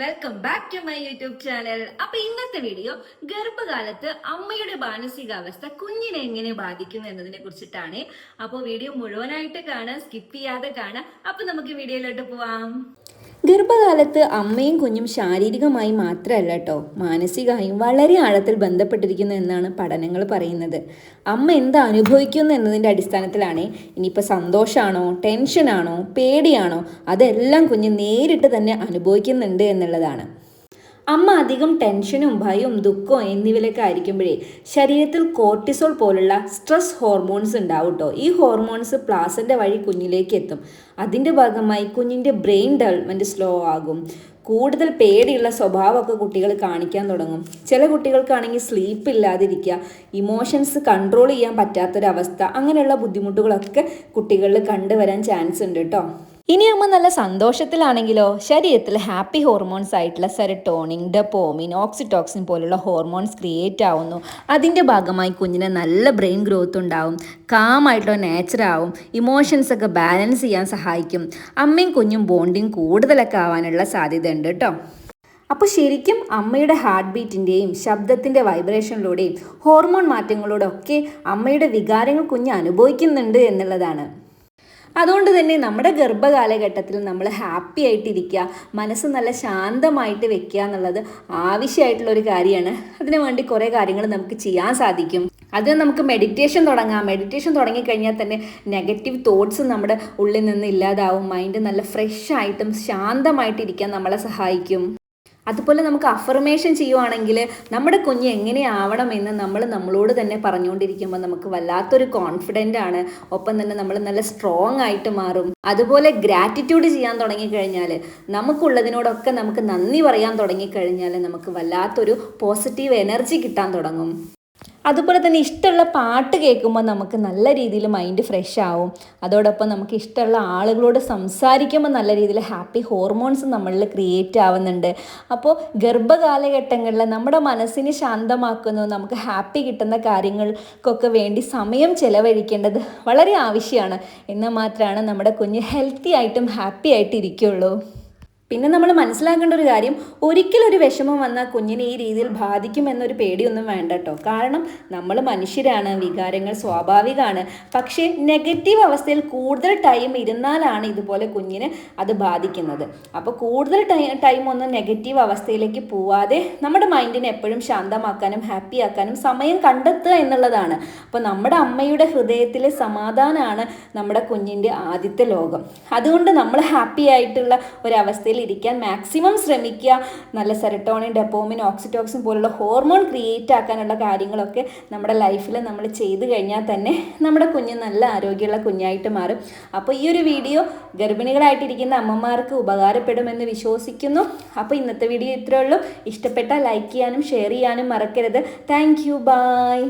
Welcome back to my YouTube channel അപ്പൊ ഇന്നത്തെ video ഗർഭകാലത്ത് അമ്മയുടെ മാനസികാവസ്ഥ കുഞ്ഞിനെ എങ്ങനെ ബാധിക്കുന്നു എന്നതിനെ കുറിച്ചിട്ടാണ്. അപ്പോൾ വീഡിയോ മുഴുവനായിട്ട് കാണാം സ്കിപ്പ് ചെയ്യാതെ കാണാം. അപ്പൊ നമുക്ക് വീഡിയോയിലോട്ട് പോവാം. ഗർഭകാലത്ത് അമ്മയും കുഞ്ഞും ശാരീരികമായി മാത്രമല്ല കേട്ടോ മാനസികമായും വളരെ ആഴത്തിൽ ബന്ധപ്പെട്ടിരിക്കുന്നു എന്നാണ് പഠനങ്ങൾ പറയുന്നത്. അമ്മ എന്താ അനുഭവിക്കുന്നു എന്നതിന്റെ അടിസ്ഥാനത്തിലാണ് ഇനിയിപ്പോൾ സന്തോഷമാണോ ടെൻഷനാണോ പേടിയാണോ അതെല്ലാം കുഞ്ഞ് നേരിട്ട് തന്നെ അനുഭവിക്കുന്നുണ്ട് എന്നുള്ളതാണ്. അമ്മ അധികം ടെൻഷനും ഭയവും ദുഃഖവും എന്നിവയിലൊക്കെ ആയിരിക്കുമ്പോഴേ ശരീരത്തിൽ കോർട്ടിസോൾ പോലുള്ള സ്ട്രെസ് ഹോർമോൺസ് ഉണ്ടാവും കേട്ടോ ഈ ഹോർമോൺസ് പ്ലാസന്റെ വഴി കുഞ്ഞിലേക്ക് എത്തും. അതിന്റെ ഭാഗമായി കുഞ്ഞിന്റെ ബ്രെയിൻ ഡെവലപ്മെന്റ് സ്ലോ ആകും. കൂടുതൽ പേടിയുള്ള സ്വഭാവമൊക്കെ കുട്ടികൾ കാണിക്കാൻ തുടങ്ങും. ചില കുട്ടികൾക്കാണെങ്കിൽ സ്ലീപ്പ് ഇല്ലാതിരിക്കുക ഇമോഷൻസ് കൺട്രോൾ ചെയ്യാൻ പറ്റാത്തൊരവസ്ഥ അങ്ങനെയുള്ള ബുദ്ധിമുട്ടുകളൊക്കെ കുട്ടികളിൽ കണ്ടുവരാൻ ചാൻസ് ഉണ്ട് കേട്ടോ ഇനി അമ്മ നല്ല സന്തോഷത്തിലാണെങ്കിലോ ശരീരത്തിൽ ഹാപ്പി ഹോർമോൺസ് ആയിട്ടുള്ള സെറട്ടോണിൻ ഡെപ്പോമിൻ ഓക്സിറ്റോക്സിൻ പോലുള്ള ഹോർമോൺസ് ക്രിയേറ്റ് ആവുന്നു. അതിന്റെ ഭാഗമായി കുഞ്ഞിന് നല്ല ബ്രെയിൻ ഗ്രോത്ത് ഉണ്ടാവും കാമായിട്ടുള്ള നേച്ചർ ആവും ഇമോഷൻസ് ഒക്കെ ബാലൻസ് ചെയ്യാൻ സഹായിക്കും. അമ്മയും കുഞ്ഞും ബോണ്ടിങ് കൂടുതലൊക്കെ ആവാനുള്ള സാധ്യത ഉണ്ട് കേട്ടോ അപ്പോൾ ശരിക്കും അമ്മയുടെ ഹാർട്ട് ബീറ്റിന്റെയും ശബ്ദത്തിന്റെ വൈബ്രേഷനിലൂടെയും ഹോർമോൺ മാറ്റങ്ങളോടൊക്കെ അമ്മയുടെ വികാരങ്ങൾ കുഞ്ഞ് അനുഭവിക്കുന്നുണ്ട് എന്നുള്ളതാണ്. അതുകൊണ്ട് തന്നെ നമ്മുടെ ഗർഭകാലഘട്ടത്തിൽ നമ്മൾ ഹാപ്പി ആയിട്ടിരിക്കുക മനസ്സ് നല്ല ശാന്തമായിട്ട് വെക്കുക എന്നുള്ളത് ആവശ്യമായിട്ടുള്ള ഒരു കാര്യമാണ്. അതിനു വേണ്ടി കുറേ കാര്യങ്ങൾ നമുക്ക് ചെയ്യാൻ സാധിക്കും. അത് നമുക്ക് മെഡിറ്റേഷൻ തുടങ്ങാം. മെഡിറ്റേഷൻ തുടങ്ങിക്കഴിഞ്ഞാൽ തന്നെ നെഗറ്റീവ് തോട്ട്സ് നമ്മുടെ ഉള്ളിൽ നിന്ന് ഇല്ലാതാവും. മൈൻഡ് നല്ല ഫ്രഷ് ആയിട്ടും ശാന്തമായിട്ടിരിക്കാൻ നമ്മളെ സഹായിക്കും. അതുപോലെ നമുക്ക് അഫർമേഷൻ ചെയ്യുവാണെങ്കിൽ നമ്മുടെ കുഞ്ഞ് എങ്ങനെയാവണമെന്ന് നമ്മൾ നമ്മളോട് തന്നെ പറഞ്ഞുകൊണ്ടിരിക്കുമ്പോൾ നമുക്ക് വല്ലാത്തൊരു കോൺഫിഡന്റ് ആണ്. ഒപ്പം തന്നെ നമ്മൾ നല്ല സ്ട്രോങ് ആയിട്ട് മാറും. അതുപോലെ ഗ്രാറ്റിറ്റ്യൂഡ് ചെയ്യാൻ തുടങ്ങിക്കഴിഞ്ഞാൽ നമുക്കുള്ളതിനോടൊക്കെ നമുക്ക് നന്ദി പറയാൻ തുടങ്ങിക്കഴിഞ്ഞാൽ നമുക്ക് വല്ലാത്തൊരു പോസിറ്റീവ് എനർജി കിട്ടാൻ തുടങ്ങും. അതുപോലെ തന്നെ ഇഷ്ടമുള്ള പാട്ട് കേൾക്കുമ്പോൾ നമുക്ക് നല്ല രീതിയിൽ മൈൻഡ് ഫ്രഷ് ആവും. അതോടൊപ്പം നമുക്ക് ഇഷ്ടമുള്ള ആളുകളോട് സംസാരിക്കുമ്പോൾ നല്ല രീതിയിൽ ഹാപ്പി ഹോർമോൺസ് നമ്മളിൽ ക്രിയേറ്റ് ആവുന്നുണ്ട്. അപ്പോൾ ഗർഭകാലഘട്ടങ്ങളിൽ നമ്മുടെ മനസ്സിനെ ശാന്തമാക്കുന്നു നമുക്ക് ഹാപ്പി കിട്ടുന്ന കാര്യങ്ങൾക്കൊക്കെ വേണ്ടി സമയം ചെലവഴിക്കേണ്ടത് വളരെ ആവശ്യമാണ്. എന്നാൽ മാത്രമാണ് നമ്മുടെ കുഞ്ഞ് ഹെൽത്തി ആയിട്ടും ഹാപ്പി ആയിട്ട് ഇരിക്കുള്ളൂ. പിന്നെ നമ്മൾ മനസ്സിലാക്കേണ്ട ഒരു കാര്യം ഒരിക്കലും ഒരു വിഷമം വന്നാൽ കുഞ്ഞിനെ ഈ രീതിയിൽ ബാധിക്കും എന്നൊരു പേടിയൊന്നും വേണ്ട കേട്ടോ കാരണം നമ്മൾ മനുഷ്യരാണ് വികാരങ്ങൾ സ്വാഭാവികമാണ് പക്ഷേ നെഗറ്റീവ് അവസ്ഥയിൽ കൂടുതൽ ടൈം ഇരുന്നാലാണ് ഇതുപോലെ കുഞ്ഞിന് അത് ബാധിക്കുന്നത്. അപ്പോൾ കൂടുതൽ ടൈം ഒന്നും നെഗറ്റീവ് അവസ്ഥയിലേക്ക് പോവാതെ നമ്മുടെ മൈൻഡിനെ എപ്പോഴും ശാന്തമാക്കാനും ഹാപ്പി ആക്കാനും സമയം കണ്ടെത്തുക എന്നുള്ളതാണ്. അപ്പോൾ നമ്മുടെ അമ്മയുടെ ഹൃദയത്തിലെ സമാധാനമാണ് നമ്മുടെ കുഞ്ഞിന്റെ ആദ്യത്തെ ലോകം. അതുകൊണ്ട് നമ്മൾ ഹാപ്പി ആയിട്ടുള്ള ഒരവസ്ഥയിൽ ഇരിക്കാൻ മാക്സിമം ശ്രമിക്കുക നല്ല സെറട്ടോണിൻ ഡെപ്പോമിൻ ഓക്സിറ്റോക്സിൻ പോലുള്ള ഹോർമോൺ ക്രിയേറ്റ് ആക്കാനുള്ള കാര്യങ്ങളൊക്കെ നമ്മുടെ ലൈഫിൽ നമ്മൾ ചെയ്തു കഴിഞ്ഞാൽ തന്നെ നമ്മുടെ കുഞ്ഞ് നല്ല ആരോഗ്യമുള്ള കുഞ്ഞായിട്ട് മാറും. അപ്പോൾ ഈ ഒരു വീഡിയോ ഗർഭിണികളായിട്ടിരിക്കുന്ന അമ്മമാർക്ക് ഉപകാരപ്പെടുമെന്ന് വിശ്വസിക്കുന്നു. അപ്പോൾ ഇന്നത്തെ വീഡിയോ ഇത്രയേ ഉള്ളൂ. ഇഷ്ടപ്പെട്ടാൽ ലൈക്ക് ചെയ്യാനും ഷെയർ ചെയ്യാനും മറക്കരുത്. Thank you by